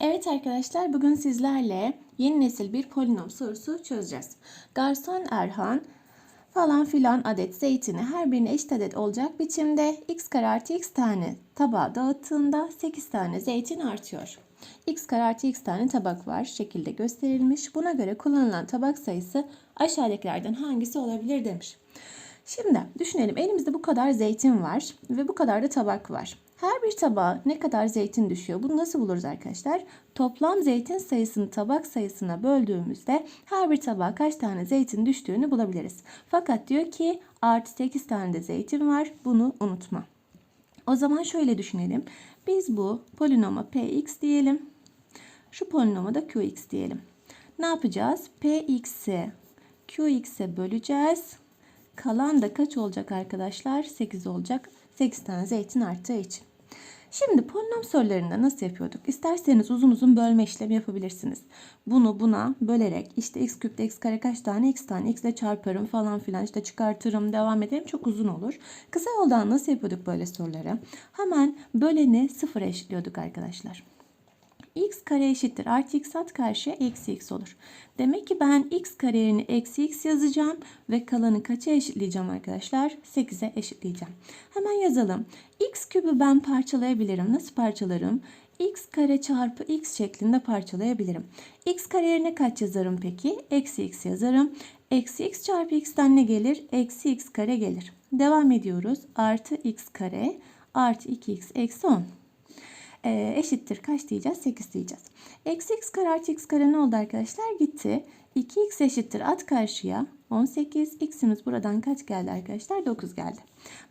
Evet arkadaşlar bugün sizlerle yeni nesil bir polinom sorusu çözeceğiz. Garson Erhan falan filan adet zeytini her birine eşit adet olacak biçimde x kare artı x tane tabağa dağıttığında 8 tane zeytin artıyor. x kare artı x tane tabak var şekilde gösterilmiş. Buna göre kullanılan tabak sayısı aşağıdakilerden hangisi olabilir demiş. Şimdi düşünelim elimizde bu kadar zeytin var ve bu kadar da tabak var. Her bir tabağa ne kadar zeytin düşüyor? Bunu nasıl buluruz arkadaşlar? Toplam zeytin sayısını tabak sayısına böldüğümüzde her bir tabağa kaç tane zeytin düştüğünü bulabiliriz. Fakat diyor ki artı 8 tane de zeytin var. Bunu unutma. O zaman şöyle düşünelim. Biz bu polinoma px diyelim. Şu polinoma da qx diyelim. Ne yapacağız? px'i qx'e böleceğiz. Kalan da kaç olacak arkadaşlar? 8 olacak. 8 tane zeytin arttığı için. Şimdi polinom sorularında nasıl yapıyorduk? İsterseniz uzun uzun bölme işlemi yapabilirsiniz. Bunu buna bölerek işte x küpte x kare kaç tane x tane x ile çarparım falan filan işte çıkartırım devam ederim çok uzun olur. Kısa yoldan nasıl yapıyorduk böyle soruları? Hemen böleni sıfır eşitliyorduk arkadaşlar x kare eşittir. Artı x at karşıya eksi x olur. Demek ki ben x kare yerine eksi x yazacağım ve kalanı kaça eşitleyeceğim arkadaşlar? 8'e eşitleyeceğim. Hemen yazalım. x kübü ben parçalayabilirim. Nasıl parçalarım? x kare çarpı x şeklinde parçalayabilirim. x kare yerine kaç yazarım peki? Eksi x yazarım. Eksi x çarpı x'ten ne gelir? Eksi x kare gelir. Devam ediyoruz. Artı x kare artı 2x eksi 10 e, eşittir. Kaç diyeceğiz? 8 diyeceğiz. Eksi x kare artı x kare ne oldu arkadaşlar? Gitti. 2x eşittir. At karşıya. 18. X'imiz buradan kaç geldi arkadaşlar? 9 geldi.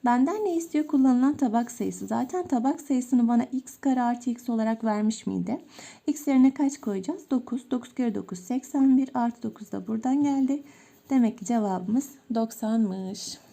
Benden ne istiyor? Kullanılan tabak sayısı. Zaten tabak sayısını bana x kare artı x olarak vermiş miydi? X yerine kaç koyacağız? 9. 9 kere 9 81 artı 9 da buradan geldi. Demek ki cevabımız 90'mış.